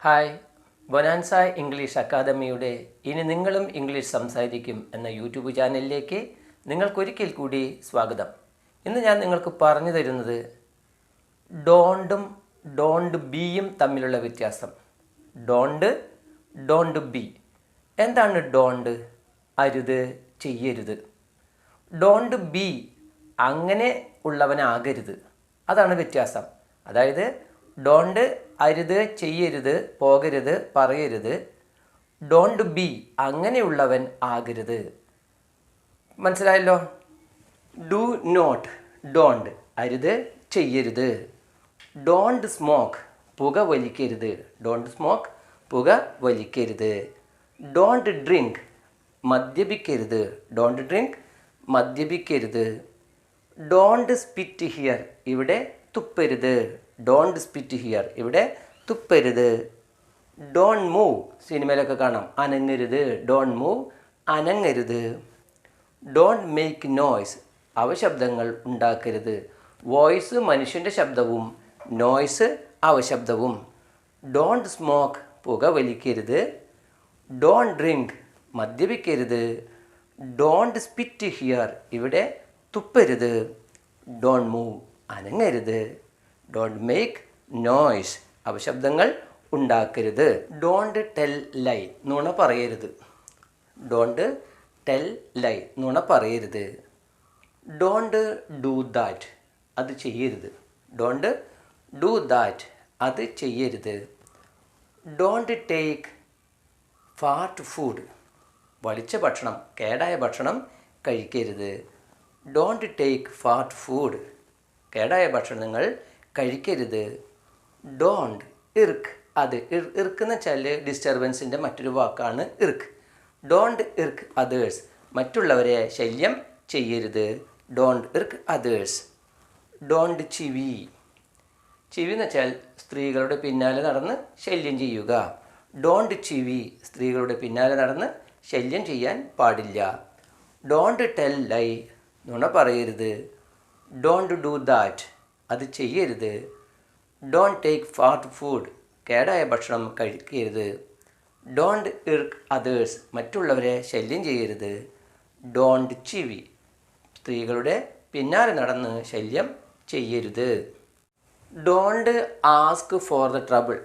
Hi bonanza English അക്കാദമിയുടെ ഇനി നിങ്ങളും ഇംഗ്ലീഷ് സംസാരിക്കും എന്ന യൂട്യൂബ് ചാനലിലേക്ക് നിങ്ങൾക്കൊരിക്കൽ കൂടി സ്വാഗതം. ഇന്ന് ഞാൻ നിങ്ങൾക്ക് പറഞ്ഞു തരുന്നത് ഡോണ്ടും ഡോണ്ട് ബിയും തമ്മിലുള്ള വ്യത്യാസം. Don't don't be. എന്താണ് ഡോണ്ട്? അരുത് ചെയ്യരുത്. ഡോണ്ട് ബി അങ്ങനെ ഉള്ളവനാകരുത്. അതാണ് വ്യത്യാസം. അതായത് ഡോണ്ട് അരുത് ചെയ്യരുത് പോകരുത് പറയരുത് ഡോണ്ട് ബി അങ്ങനെയുള്ളവൻ ആകരുത്. മനസ്സിലായല്ലോ? ഡു നോട്ട് ഡോണ്ട് അരുത് ചെയ്യരുത്. ഡോണ്ട് സ്മോക്ക് പുക വലിക്കരുത്. ഡോണ്ട് സ്മോക്ക് പുക വലിക്കരുത്. ഡോണ്ട് ഡ്രിങ്ക് മദ്യപിക്കരുത്. ഡോണ്ട് ഡ്രിങ്ക് മദ്യപിക്കരുത്. ഡോണ്ട് സ്പിറ്റ് ഹിയർ ഇവിടെ തുപ്പരുത്. ഡോണ്ട് സ്പിറ്റ് ഹിയർ ഇവിടെ തുപ്പരുത്. ഡോൺ മൂവ് സിനിമയിലൊക്കെ കാണാം. അനങ്ങരുത്. ഡോൺ മൂവ് അനങ്ങരുത്. ഡോണ്ട് മേക്ക് നോയ്സ് അവശബ്ദങ്ങൾ ഉണ്ടാക്കരുത്. വോയിസ് മനുഷ്യന്റെ ശബ്ദവും നോയ്സ് അവശബ്ദവും. ഡോണ്ട് സ്മോക്ക് പുക വലിക്കരുത്. ഡോണ്ട് ഡ്രിങ്ക് മദ്യപിക്കരുത്. ഡോണ്ട് സ്പിറ്റ് ഹിയർ ഇവിടെ തുപ്പരുത്. ഡോണ്ട് മൂവ് അനങ്ങരുത്. ഡോണ്ട് മേക്ക് നോയ്സ് അപശബ്ദങ്ങൾ ഉണ്ടാക്കരുത്. ഡോണ്ട് ടെൽ ലൈ നുണ പറയരുത്. ഡോണ്ട് ടെൽ ലൈ നുണ പറയരുത്. ഡോണ്ട് ഡൂ ദാറ്റ് അത് ചെയ്യരുത്. ഡോണ്ട് ഡൂ ദാറ്റ് അത് ചെയ്യരുത്. ഡോണ്ട് ടേക്ക് ഫാറ്റ് ഫുഡ് വലിച്ച ഭക്ഷണം കേടായ ഭക്ഷണം കഴിക്കരുത്. ഡോണ്ട് ടേക്ക് ഫാറ്റ് ഫുഡ് കേടായ ഭക്ഷണങ്ങൾ കഴിക്കരുത്. Don't irk. അത് ഇർ- ഇർക്ക് എന്ന് വെച്ചാൽ ഡിസ്റ്റർബൻസിന്റെ മറ്റൊരു വാക്കാണ് ഇർക്ക്. ഡോണ്ട് ഇർക്ക് അതേഴ്സ് മറ്റുള്ളവരെ ശല്യം ചെയ്യരുത്. Don't irk others don't chivvy chivvy എന്ന് വെച്ചാൽ സ്ത്രീകളുടെ പിന്നാലെ നടന്ന് ശല്യം ചെയ്യുക. ഡോണ്ട് ചിവി സ്ത്രീകളുടെ പിന്നാലെ നടന്ന് ശല്യം ചെയ്യാൻ പാടില്ല. ഡോണ്ട് ടെൽ ലൈ നുണ പറയരുത്. ഡോണ്ട് ഡു ദാറ്റ് അത് ചെയ്യരുത്. ഡോണ്ട് ടേക്ക് ഫാസ്റ്റ് ഫുഡ് കേടായ ഭക്ഷണം കഴിക്കരുത്. ഡോണ്ട് ഇർക്ക് അതേഴ്സ് മറ്റുള്ളവരെ ശല്യം ചെയ്യരുത്. ഡോണ്ട് ചിവി സ്ത്രീകളുടെ പിന്നാലെ നടന്ന് ശല്യം ചെയ്യരുത്. Don't ask for the trouble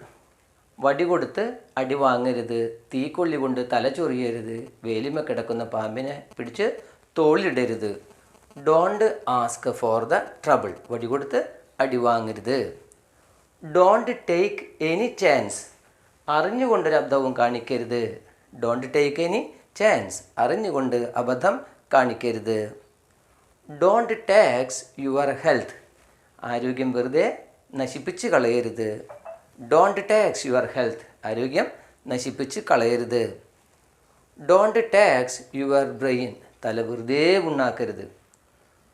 വടി കൊടുത്ത് അടി വാങ്ങരുത്. തീക്കൊള്ളി കൊണ്ട് തല ചൊറിയരുത്. വേലിമ കിടക്കുന്ന പാമ്പിനെ പിടിച്ച് തോളിലിടരുത്. Don't ask for the trouble വടി കൊടുത്ത് അടി വാങ്ങരുത്. ഡോണ്ട് ടേക്ക് എനി ചാൻസ് അറിഞ്ഞുകൊണ്ടൊരു അബദ്ധവും കാണിക്കരുത്. ഡോണ്ട് ടേക്ക് എനി ചാൻസ് അറിഞ്ഞുകൊണ്ട് അബദ്ധം കാണിക്കരുത്. ഡോണ്ട് ടാക്സ് യുവർ ഹെൽത്ത് ആരോഗ്യം വെറുതെ നശിപ്പിച്ച് കളയരുത്. ഡോണ്ട് ടാക്സ് യുവർ ഹെൽത്ത് ആരോഗ്യം നശിപ്പിച്ച് കളയരുത്. ഡോണ്ട് ടാക്സ് യുവർ ബ്രെയിൻ തല വെറുതെ ഉണ്ടാക്കരുത്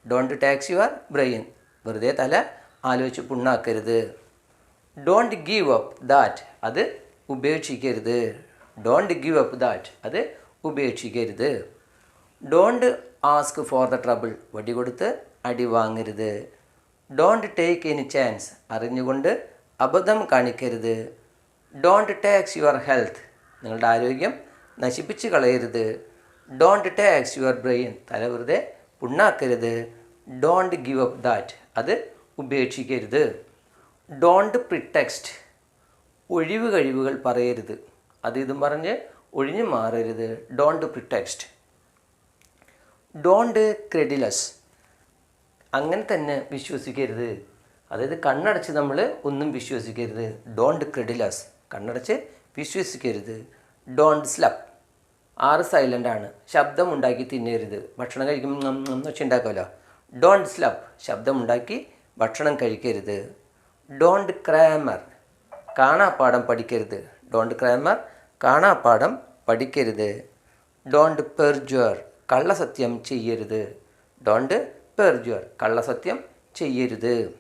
ഡോണ്ട് ടാക്സ് യുവർ ബ്രെയിൻ വെറുതെ തല ആലോചിച്ച് പുണ്ണാക്കരുത്. ഡോണ്ട് ഗീവ് അപ്പ് ദാറ്റ് അത് ഉപേക്ഷിക്കരുത്. ഡോണ്ട് ഗീവ് അപ്പ് ദാറ്റ് അത് ഉപേക്ഷിക്കരുത്. Don't ask for the trouble വടി കൊടുത്ത് അടി വാങ്ങരുത്. ഡോണ്ട് ടേക്ക് എനി ചാൻസ് അറിഞ്ഞുകൊണ്ട് അബദ്ധം കാണിക്കരുത്. ഡോണ്ട് ടാക്സ് യുവർ ഹെൽത്ത് നിങ്ങളുടെ ആരോഗ്യം നശിപ്പിച്ച് കളയരുത്. ഡോണ്ട് ടാക്സ് യുവർ ബ്രെയിൻ തല വെറുതെ പുണ്ണാക്കരുത്. ഡോണ്ട് ഗിവ് അപ്പ് ദാറ്റ് അത് ഉപേക്ഷിക്കരുത്. ഡോണ്ട് പ്രിടെക്സ്റ്റ് ഒഴിവ് കഴിവുകൾ പറയരുത്. അത് ഇതും പറഞ്ഞ് ഒഴിഞ്ഞു മാറരുത്. ഡോണ്ട് പ്രിടെക്സ്റ്റ് ഡോണ്ട് ക്രെഡിലസ് അങ്ങനെ തന്നെ വിശ്വസിക്കരുത്. അതായത് കണ്ണടച്ച് നമ്മൾ ഒന്നും വിശ്വസിക്കരുത്. ഡോണ്ട് ക്രെഡിലസ് കണ്ണടച്ച് വിശ്വസിക്കരുത്. ഡോണ്ട് സ്ലപ്പ് ആറ് സൈലന്റ് ആണ്. ശബ്ദം ഉണ്ടാക്കി തിന്നരുത്. ഭക്ഷണം കഴിക്കുമ്പോൾ വെച്ച് ഉണ്ടാക്കുമല്ലോ ഡോണ്ട് സ്ലബ് ശബ്ദമുണ്ടാക്കി ഭക്ഷണം കഴിക്കരുത്. ഡോണ്ട് ക്രാമർ കാണാപ്പാടം പഠിക്കരുത്. ഡോണ്ട് ക്രാമർ കാണാപ്പാടം പഠിക്കരുത്. ഡോണ്ട് പെർജുവർ കള്ളസത്യം ചെയ്യരുത്. ഡോണ്ട് പെർജുവർ കള്ളസത്യം ചെയ്യരുത്.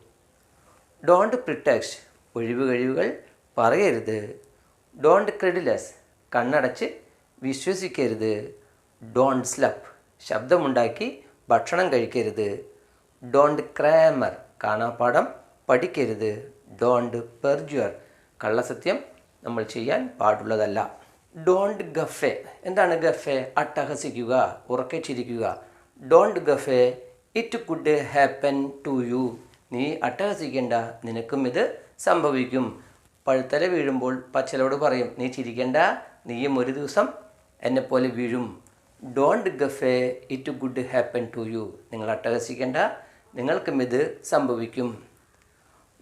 ഡോണ്ട് പ്രിട്ടക്സ് ഒഴിവ് കഴിവുകൾ പറയരുത്. ഡോണ്ട് ക്രെഡിലസ് കണ്ണടച്ച് വിശ്വസിക്കരുത്. ഡോണ്ട് സ്ലപ്പ് ശബ്ദമുണ്ടാക്കി ഭക്ഷണം കഴിക്കരുത്. ഡോണ്ട് ക്രാമർ കാണാപ്പാഠം പഠിക്കരുത്. ഡോണ്ട് പെർജുവർ കള്ളസത്യം നമ്മൾ ചെയ്യാൻ പാടുള്ളതല്ല. ഡോണ്ട് ഗഫെ എന്താണ് ഗഫെ അട്ടഹസിക്കുക ഉറക്കെ ചിരിക്കുക don't guffaw it could happen to you നീ അട്ടഹസിക്കേണ്ട. നിനക്കും ഇത് സംഭവിക്കും. പഴുത്തല വീഴുമ്പോൾ പച്ചലോട് പറയും നീ ചിരിക്കേണ്ട. നീയും ഒരു ദിവസം എന്നെപ്പോലെ വീഴും. Don't guffaw it could happen to you നിങ്ങൾ അട്ടഹസിക്കേണ്ട. നിങ്ങൾക്കും ഇത് സംഭവിക്കും.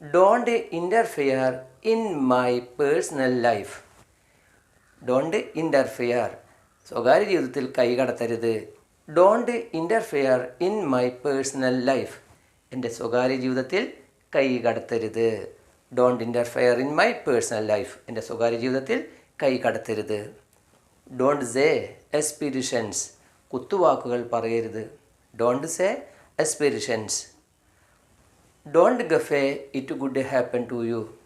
Don't interfere in my personal life don't interfere സ്വകാര്യ ജീവിതത്തിൽ കൈ കടത്തരുത്. Don't interfere in my personal life എന്റെ സ്വകാര്യ ജീവിതത്തിൽ കൈ കടത്തരുത്. Don't interfere in my personal life എന്റെ സ്വകാര്യ ജീവിതത്തിൽ കൈ കടത്തരുത്. ഡോണ്ട് സേ എസ്പിരിഷൻസ് കുത്തുവാക്കുകൾ പറയരുത്. Don't say aspersions don't guffaw it could happen to you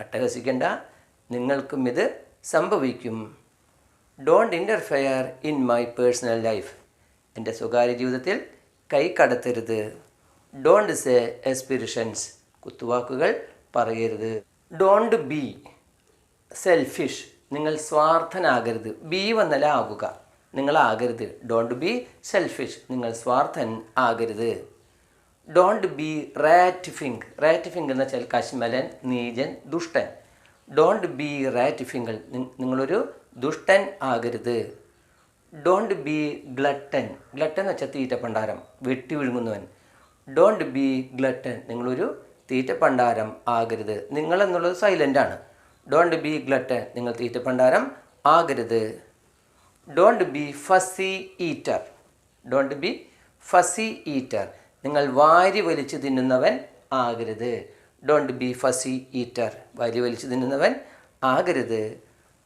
അട്ടഹസിക്കേണ്ട. നിങ്ങൾക്കും ഇത് സംഭവിക്കും. Don't interfere in my personal life എന്റെ സ്വകാര്യ ജീവിതത്തിൽ കൈ കടത്തരുത്. ഡോണ്ട് സേ എസ്പിരിഷൻസ് കുത്തുവാക്കുകൾ പറയരുത്. ഡോണ്ട് ബി സെൽഫിഷ് നിങ്ങൾ സ്വാർത്ഥനാകരുത്. ബി വന്നല്ല ആകുക. നിങ്ങളാകരുത് ഡോണ്ട് ബി സെൽഫിഷ് നിങ്ങൾ സ്വാർത്ഥൻ ആകരുത്. Don't be rat fink rat fink എന്ന് വെച്ചാൽ കശ്മലൻ നീജൻ ദുഷ്ടൻ. ഡോണ്ട് ബി റാറ്റ് റാറ്റിഫിങ്ങൾ നിങ്ങളൊരു ദുഷ്ടൻ ആകരുത്. ഡോണ്ട് ബി ഗ്ലട്ടൻ ഗ്ലട്ടൻ എന്ന് വെച്ചാൽ തീറ്റപ്പണ്ടാരം. വെട്ടി വിഴുങ്ങുന്നവൻ. ഡോണ്ട് ബി ഗ്ലട്ടൻ നിങ്ങളൊരു തീറ്റപ്പണ്ടാരം ആകരുത്. നിങ്ങളെന്നുള്ളത് സൈലന്റ് ആണ്. ഡോണ്ട് ബി ഗ്ലട്ട് നിങ്ങൾ തീറ്റപ്പണ്ടാരം ആകരുത്. Don't be fussy eater don't be fussy eater നിങ്ങൾ വാരി വലിച്ചു തിന്നുന്നവൻ ആകരുത്. ഡോണ്ട് ബി ഫസി ഈറ്റർ വാരി വലിച്ചു തിന്നുന്നവൻ ആകരുത്.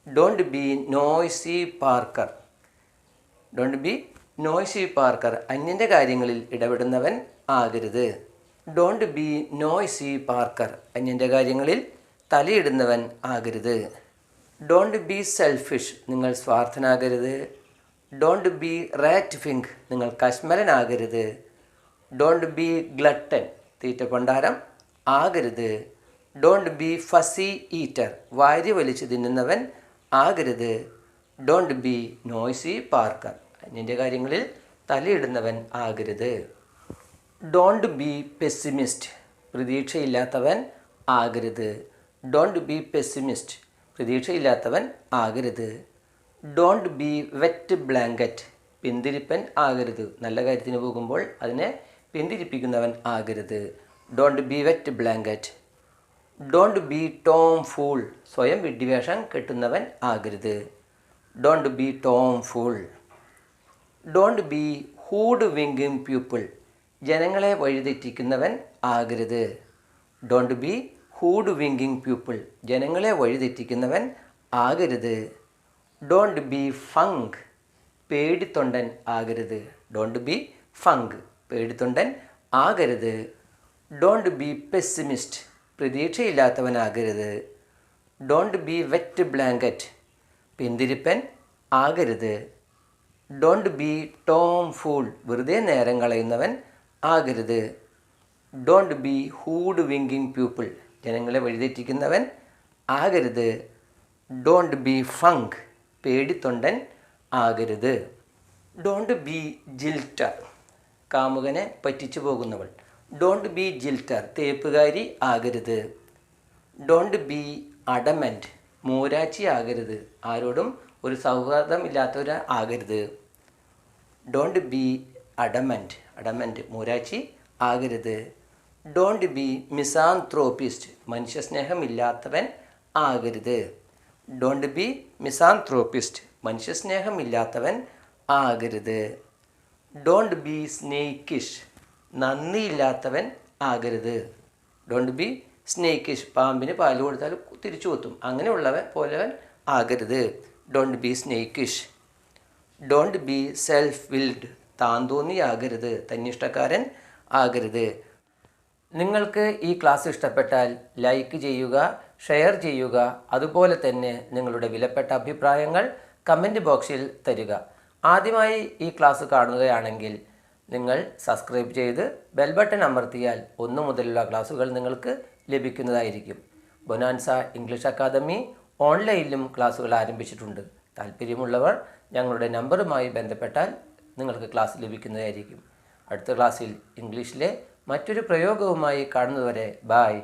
Don't be noisy Parker don't be noisy Parker അന്യന്റെ കാര്യങ്ങളിൽ ഇടപെടുന്നവൻ ആകരുത്. ഡോണ്ട് ബി നോയ്സി പാർക്കർ അന്യന്റെ കാര്യങ്ങളിൽ തലയിടുന്നവൻ ആകരുത്. ഡോണ്ട് ബി സെൽഫിഷ് നിങ്ങൾ സ്വാർത്ഥനാകരുത്. ഡോണ്ട് ബി റാറ്റ് ഫിങ്ക് നിങ്ങൾ കശ്മലനാകരുത് ഡോണ്ട് ബി ഗ്ലട്ടൻ തീറ്റ കൊണ്ടാരം ആകരുത്. ഡോണ്ട് ബി ഫസി ഈറ്റർ വാരി വലിച്ചു തിന്നുന്നവൻ ആകരുത്. ഡോണ്ട് ബി നോയ്സി പാർക്കർ അന്യന്റെ കാര്യങ്ങളിൽ തലയിടുന്നവൻ ആകരുത്. ഡോണ്ട് ബി പെസിമിസ്റ്റ് പ്രതീക്ഷയില്ലാത്തവൻ ആകരുത്. ഡോണ്ട് ബി പെസിമിസ്റ്റ് പ്രതീക്ഷയില്ലാത്തവൻ ആകരുത്. ഡോണ്ട് ബി വെറ്റ് ബ്ലാങ്കറ്റ് പിന്തിരിപ്പൻ ആകരുത്. നല്ല കാര്യത്തിന് പോകുമ്പോൾ അതിനെ പിന്തിരിപ്പിക്കുന്നവൻ ആകരുത്. Don't be wet blanket don't be tomfool സ്വയം വിഡ്ഢിവേഷം കെട്ടുന്നവൻ ആകരുത്. Don't be tomfool don't be hoodwinking people ജനങ്ങളെ വഴിതെറ്റിക്കുന്നവൻ ആകരുത്. Don't be hoodwinking people ജനങ്ങളെ വഴിതെറ്റിക്കുന്നവൻ ആകരുത്. ഡോണ്ട് ബി ഫങ്ക് പേടിത്തൊണ്ടൻ ആകരുത്. ഡോണ്ട് ബി ഫങ്ക് പേടിത്തൊണ്ടൻ ആകരുത്. ഡോണ്ട് ബി പെസ്സിമിസ്റ്റ് പ്രതീക്ഷയില്ലാത്തവനാകരുത്. ഡോണ്ട് ബി വെറ്റ് ബ്ലാങ്കറ്റ് പിന്തിരിപ്പൻ ആകരുത്. ഡോണ്ട് ബി ടോം ഫൂൾ വെറുതെ നേരം കളയുന്നവൻ ആകരുത്. Don't be hoodwinking people ജനങ്ങളെ വഴിതെറ്റിക്കുന്നവൻ ആകരുത്. ഡോണ്ട് ബി ഫങ്ക് പേടിത്തൊണ്ടൻ ആകരുത്. ഡോണ്ട് ബി ജിൽറ്റർ കാമുകനെ പറ്റിച്ചു പോകുന്നവൾ. ഡോണ്ട് ബി ജിൽറ്റർ തേപ്പുകാരി ആകരുത്. ഡോണ്ട് ബി അഡമന്റ് മൂരാച്ചി ആകരുത്. ആരോടും ഒരു സൗഹാർദ്ദമില്ലാത്തവർ ആകരുത്. ഡോണ്ട് ബി അഡമന്റ് അഡമന്റ് മൂരാച്ചി ആകരുത്. ഡോണ്ട് ബി മിസാൻത്രോപ്പിസ്റ്റ് മനുഷ്യസ്നേഹമില്ലാത്തവൻ ആകരുത്. ഡോണ്ട് ബി മിസാൻത്രോപ്പിസ്റ്റ് മനുഷ്യസ്നേഹമില്ലാത്തവൻ ആകരുത്. ഡോണ്ട് ബി സ്നേക്കിഷ് നന്ദിയില്ലാത്തവൻ ആകരുത്. ഡോണ്ട് ബി സ്നേക്കിഷ് പാമ്പിന് പാൽ കൊടുത്താൽ തിരിച്ചു കൊത്തും. അങ്ങനെയുള്ളവൻ പോലവൻ ആകരുത്. Don't be snakish don't be self willed താൻ തോന്നിയാകരുത്. തന്നിഷ്ടക്കാരൻ ആകരുത്. നിങ്ങൾക്ക് ഈ ക്ലാസ് ഇഷ്ടപ്പെട്ടാൽ ലൈക്ക് ചെയ്യുക ഷെയർ ചെയ്യുക. അതുപോലെ തന്നെ നിങ്ങളുടെ വിലപ്പെട്ട അഭിപ്രായങ്ങൾ കമന്റ് ബോക്സിൽ തരിക. ആദ്യമായി ഈ ക്ലാസ് കാണുകയാണെങ്കിൽ നിങ്ങൾ സബ്സ്ക്രൈബ് ചെയ്ത് ബെൽ ബട്ടൺ അമർത്തിയാൽ ഒന്നു മുതലുള്ള ക്ലാസ്സുകൾ നിങ്ങൾക്ക് ലഭിക്കുന്നതായിരിക്കും. ബൊനാൻസ ഇംഗ്ലീഷ് അക്കാദമി ഓൺലൈനിലും ക്ലാസ്സുകൾ ആരംഭിച്ചിട്ടുണ്ട്. താല്പര്യമുള്ളവർ ഞങ്ങളുടെ നമ്പറുമായി ബന്ധപ്പെട്ടാൽ നിങ്ങൾക്ക് ക്ലാസ് ലഭിക്കുന്നതായിരിക്കും. അടുത്ത ക്ലാസ്സിൽ ഇംഗ്ലീഷിലെ മറ്റൊരു പ്രയോഗവുമായി കാണുന്നതുവരെ ബായ്